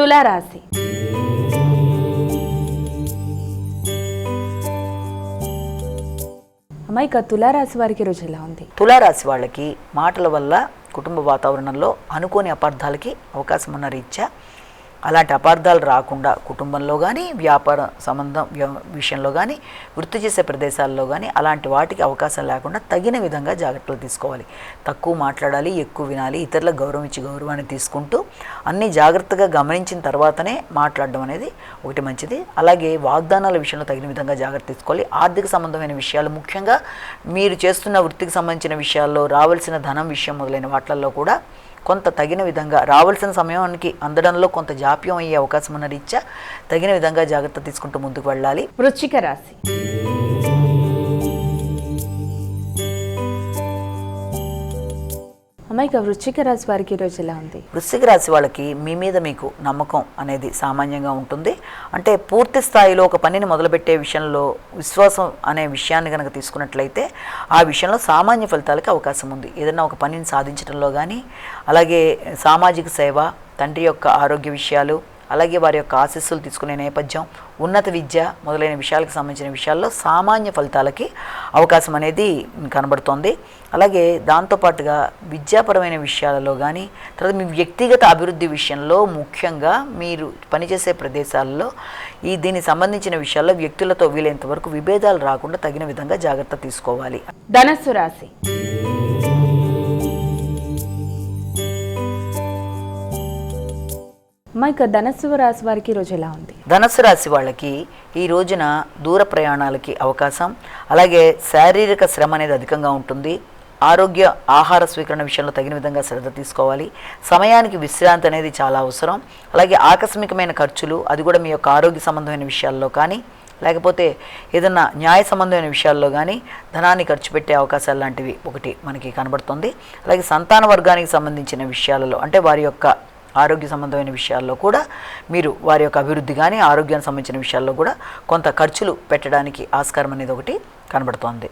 తులారాశి. అమ్మాయిక తులారాశి వారికి రోజు ఎలా ఉంది? తులారాశి వాళ్ళకి మాటల వల్ల కుటుంబ వాతావరణంలో అనుకోని అపార్థాలకి అవకాశం ఉన్న రీత్యా అలాంటి అపార్థాలు రాకుండా కుటుంబంలో కానీ వ్యాపార సంబంధం విషయంలో కానీ వృత్తి చేసే ప్రదేశాల్లో కానీ అలాంటి వాటికి అవకాశం లేకుండా తగిన విధంగా జాగ్రత్తలు తీసుకోవాలి. తక్కువ మాట్లాడాలి ఎక్కువ వినాలి ఇతరులకు గౌరవం ఇచ్చి గౌరవాన్ని తీసుకుంటూ అన్ని జాగ్రత్తగా గమనించిన తర్వాతనే మాట్లాడడం అనేది ఒకటి మంచిది. అలాగే వాగ్దానాల విషయంలో తగిన విధంగా జాగ్రత్త తీసుకోవాలి. ఆర్థిక సంబంధమైన విషయాలు ముఖ్యంగా మీరు చేస్తున్న వృత్తికి సంబంధించిన విషయాల్లో రావాల్సిన ధనం విషయం మొదలైన వాటిల్లో కూడా కొంత తగిన విధంగా రావాల్సిన సమయానికి అందడంలో కొంత జాప్యం అయ్యే అవకాశం ఉన్న రీత్యా తగిన విధంగా జాగ్రత్త తీసుకుంటూ ముందుకు వెళ్ళాలి. వృశ్చిక రాశి. అమ్మాయికి వృశ్చిక రాశి వారికి రోజు ఎలా ఉంది? వృశ్చిక రాశి వాళ్ళకి మీ మీద మీకు నమ్మకం అనేది సామాన్యంగా ఉంటుంది. అంటే పూర్తి స్థాయిలో ఒక పనిని మొదలుపెట్టే విషయంలో విశ్వాసం అనే విషయాన్ని కనుక తీసుకున్నట్లయితే ఆ విషయంలో సామాన్య ఫలితాలకు అవకాశం ఉంది. ఏదైనా ఒక పనిని సాధించడంలో కానీ అలాగే సామాజిక సేవ తండ్రి యొక్క ఆరోగ్య విషయాలు అలాగే వారి యొక్క ఆశీస్సులు తీసుకునే నేపథ్యం ఉన్నత విద్య మొదలైన విషయాలకు సంబంధించిన విషయాల్లో సామాన్య ఫలితాలకి అవకాశం అనేది కనబడుతోంది. అలాగే దాంతోపాటుగా విద్యాపరమైన విషయాలలో కానీ తర్వాత మీ వ్యక్తిగత అభివృద్ధి విషయంలో ముఖ్యంగా మీరు పనిచేసే ప్రదేశాల్లో ఈ దీనికి సంబంధించిన విషయాల్లో వ్యక్తులతో వీలైనంత వరకు విభేదాలు రాకుండా తగిన విధంగా జాగ్రత్త తీసుకోవాలి. ధనస్సు రాశి. మా ఇక ధనస్సు రాశి వారికి రోజు ఎలా ఉంది? ధనస్సు రాశి వాళ్ళకి ఈ రోజున దూర ప్రయాణాలకి అవకాశం అలాగే శారీరక శ్రమ అనేది అధికంగా ఉంటుంది. ఆరోగ్య ఆహార స్వీకరణ విషయంలో తగిన విధంగా శ్రద్ధ తీసుకోవాలి. సమయానికి విశ్రాంతి అనేది చాలా అవసరం. అలాగే ఆకస్మికమైన ఖర్చులు అది కూడా మీ యొక్క ఆరోగ్య సంబంధమైన విషయాల్లో కానీ లేకపోతే ఏదన్నా న్యాయ సంబంధమైన విషయాల్లో కానీ ధనాన్ని ఖర్చు పెట్టే అవకాశాలు లాంటివి ఒకటి మనకి కనబడుతుంది. అలాగే సంతాన వర్గానికి సంబంధించిన విషయాలలో అంటే వారి యొక్క ఆరోగ్య సంబంధమైన విషయాల్లో కూడా మీరు వారి యొక్క అభివృద్ధి కానీ ఆరోగ్యానికి సంబంధించిన విషయాల్లో కూడా కొంత ఖర్చులు పెట్టడానికి ఆస్కారం అనేది ఒకటి కనబడుతోంది.